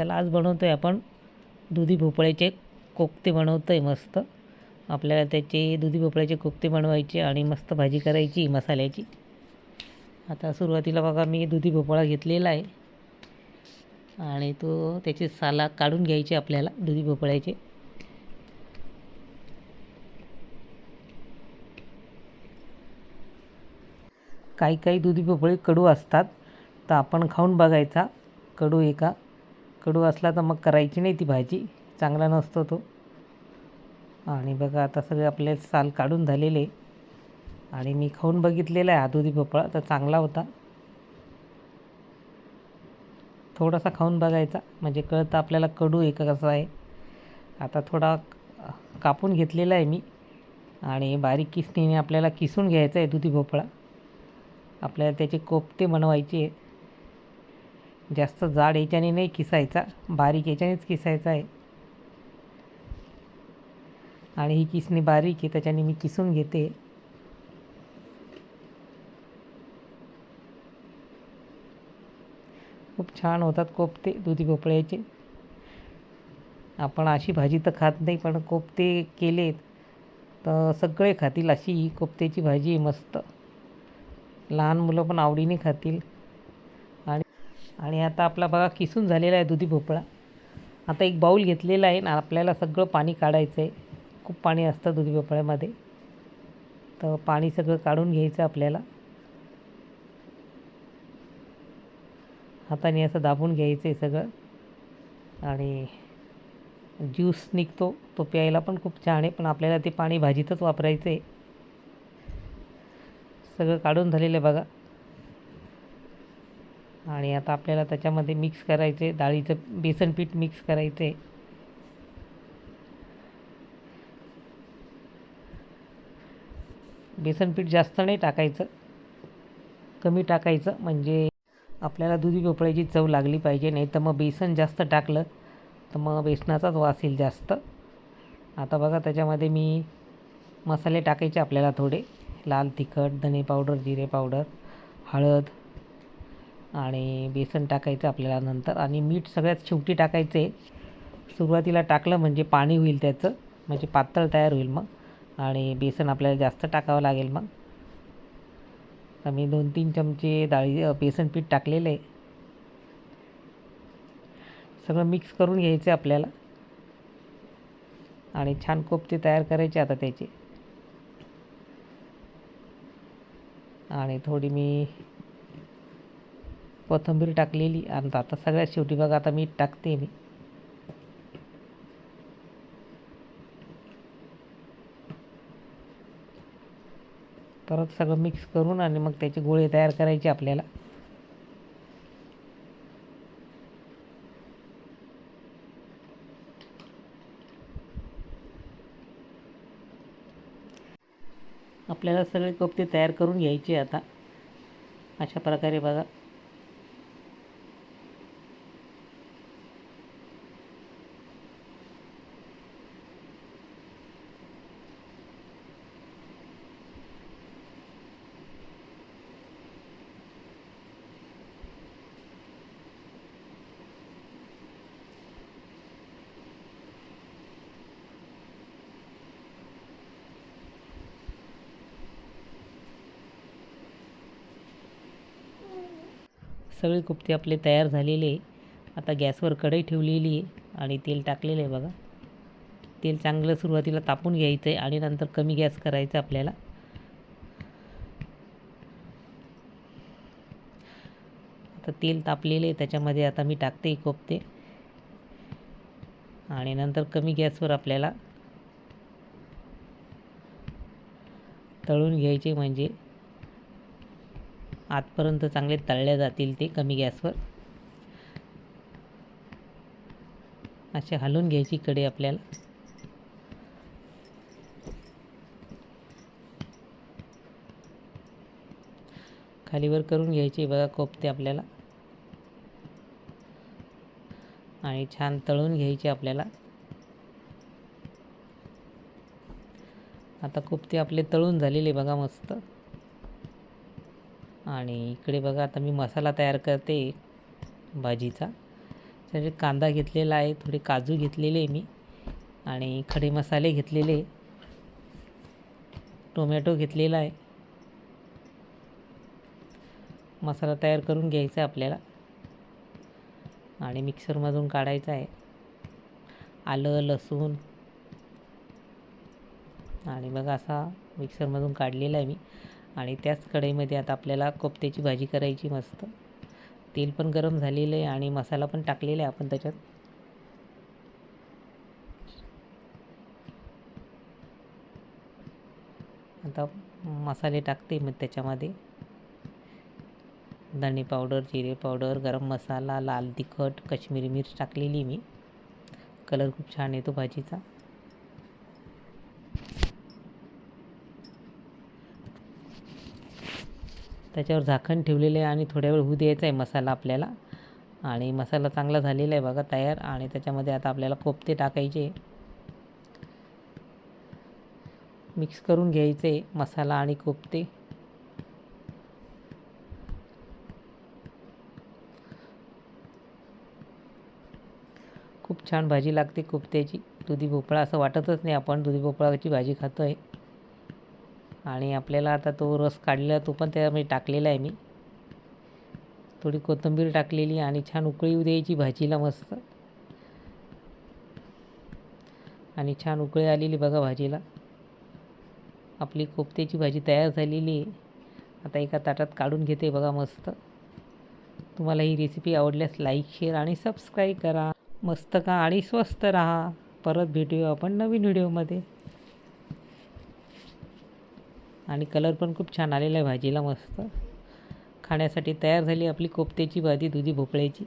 चला आज बनवतो आहे आपण? दुधी भोपळ्याचे कोफ्ते बनवतो आहे मस्त. आपल्याला त्याचे दुधी भोपळ्याचे कोफ्ते बनवायचे आणि मस्त भाजी करायची मसाल्याची. आता सुरुवातीला बघा मी दुधी भोपळा घेतलेला आहे. आणि तो त्याचे साला काढून घ्यायचे आपल्याला दुधी भोपळ्याचे. काही काही दुधी भोपळे कडू असतात तर आपण खाऊन बघायचा कडू एका कडू असला तर मग करायची नाही ती भाजी. चांगला नसतो तो. आणि बघा आता सगळे आपले साल काढून झालेले. आणि मी खाऊन बघितलेला आहे हा दुधी भोपळा तर चांगला होता. थोडासा खाऊन बघायचा म्हणजे कळतं आपल्याला कडू आहे का कसं आहे. आता थोडा कापून घेतलेला आहे मी. आणि बारीक किसणीने आपल्याला किसून घ्यायचा आहे दुधी भोपळा. आपल्याला त्याचे कोफ्ते बनवायचे जास्त जाड याच्याने नाही किसायचा बारीक याच्यानेच किसायचा आहे. आणि ही किसणी बारीक आहे त्याच्याने मी किसून घेते. खूप छान होतात कोफ्ते दुधी भोपळ्याचे. आपण अशी भाजी तर खात नाही पण कोपते केलेत तर सगळे खातील अशी ही कोफ्त्याची भाजी मस्त. लहान मुलं पण आवडीने खातील. आणि आता आपला बघा किसून झालेला आहे दुधी भोपळा. आता एक बाऊल घेतलेला आहे ना आपल्याला सगळं पाणी काढायचं आहे खूप पाणी असतं दुधी भोपळ्यामध्ये. तर पाणी सगळं काढून घ्यायचं आपल्याला. हाताने असं दाबून घ्यायचं आहे सगळं. आणि ज्यूस निघतो तो प्यायला पण खूप छान आहे पण आपल्याला ते पाणी भाजीतच वापरायचं आहे सगळं काढून झालेलं आहे बघा. आणि आता आपल्याला त्याच्यामध्ये मिक्स करायचे डाळीचं बेसन पीठ मिक्स करायचे. बेसन पीठ जास्त नाही टाकायचं. कमी टाकायचं म्हणजे आपल्याला दुधी भोपळ्याची चव लागली पाहिजे नाही तर मग बेसन जास्त टाकलं तर मग बेसनाचाच वास येईल जास्त. आता बघा त्याच्यामध्ये मी मसाले टाकायचे आपल्याला थोडे. लाल तिखट धने पावडर जिरे पावडर हळद आणि बेसन टाकायचं आपल्याला नंतर. आणि मीठ सगळ्यात शेवटी टाकायचं. आहे सुरुवातीला टाकलं म्हणजे पाणी होईल त्याचं. म्हणजे पातळ तयार होईल मग. आणि बेसन आपल्याला जास्त टाकावं लागेल मग. तर मी दोन तीन चमचे डाळी बेसन पीठ टाकलेलं. आहे सगळं मिक्स करून घ्यायचं आपल्याला. आणि छान कोफ्ते तयार करायचे आता त्याचे. आणि थोडी मी कोथिंबीर टाकलेली आणि आता सगळ्यात शेवटी बघा आता मीठ टाकते मी. परत सगळं मिक्स करून आणि मग त्याचे गोळे तयार करायचे आपल्याला. आपल्याला सगळे कोफ्ते तयार करून घ्यायचे आता. अशा प्रकारे बघा. सगळे कोफ्ते आपले तयार झालेले आहे. आता गॅसवर कढई ठेवलेली आहे आणि तेल टाकलेलं आहे बघा. तेल चांगलं सुरुवातीला तापून घ्यायचं आहे आणि नंतर कमी गॅस करायचं आपल्याला. आता तेल तापलेले आहे त्याच्यामध्ये आता मी टाकते कोफ्ते. आणि नंतर कमी गॅसवर आपल्याला तळून घ्यायचे म्हणजे आतपर्यंत चांगले तळले जातील ते कमी गॅसवर. असे हलवून घ्यायची कडे आपल्याला. खालीवर करून घ्यायचे बघा कोपते आपल्याला. आणि छान तळून घ्यायचे आपल्याला. आता कोपते आपले तळून झालेले बघा मस्त. आणि इकडे बघा आता मी मसाला तयार करते भाजीचा. त्याचे कांदा घेतलेला आहे थोडे काजू घेतलेले आहे मी आणि खडे मसाले घेतलेले. टोमॅटो घेतलेला आहे. मसाला तयार करून घ्यायचा आहे आपल्याला. आणि मिक्सरमधून काढायचा आहे. आलं लसूण. आणि बघा असा मिक्सरमधून काढलेला आहे मी. आणि त्याच कढईमध्ये आता आपल्याला कोफ्त्याची भाजी करायची मस्त. तेल पण गरम झालेलं आहे आणि मसाला पण टाकलेला आहे आपण त्याच्यात. आता मसाले टाकते मग त्याच्यामध्ये. धणे पावडर जिरे पावडर गरम मसाला लाल तिखट कश्मीरी मिर्च टाकलेली मी. कलर खूप छान येतो भाजीचा. त्याच्यावर झाकण ठेवलेलं आहे आणि थोड्या वेळ होऊ द्यायचा आहे मसाला आपल्याला. आणि मसाला चांगला झालेला आहे बघा तयार. आणि त्याच्यामध्ये आता आपल्याला कोफ्ते टाकायचे. मिक्स करून घ्यायचे मसाला आणि कोफ्ते. खूप छान भाजी लागते कोफ्त्याची. दुधी भोपळा असं वाटतच नाही आपण. दुधी भोपळाची भाजी खातो आहे आणि आपल्याला आता तो रस काढलेला तो पण त्यामध्ये टाकलेला आहे मी. थोडी कोथिंबीर टाकलेली आणि छान उकळी येऊ द्यायची भाजीला मस्त. आणि छान उकळी आलेली बघा भाजीला. आपली कोफ्त्याची भाजी तयार झालेली आहे. आता एका ताटात काढून घेते बघा मस्त. तुम्हाला ही रेसिपी आवडल्यास लाईक शेअर आणि सबस्क्राईब करा. मस्त का आणि स्वस्त राहा. परत भेटूया आपण नवीन व्हिडिओमध्ये आणि कलर पण खूप छान आलेला आहे भाजीला मस्त. खाण्यासाठी तयार झाली आपली कोफ्त्याची भाजी दुधी भोपळ्याची.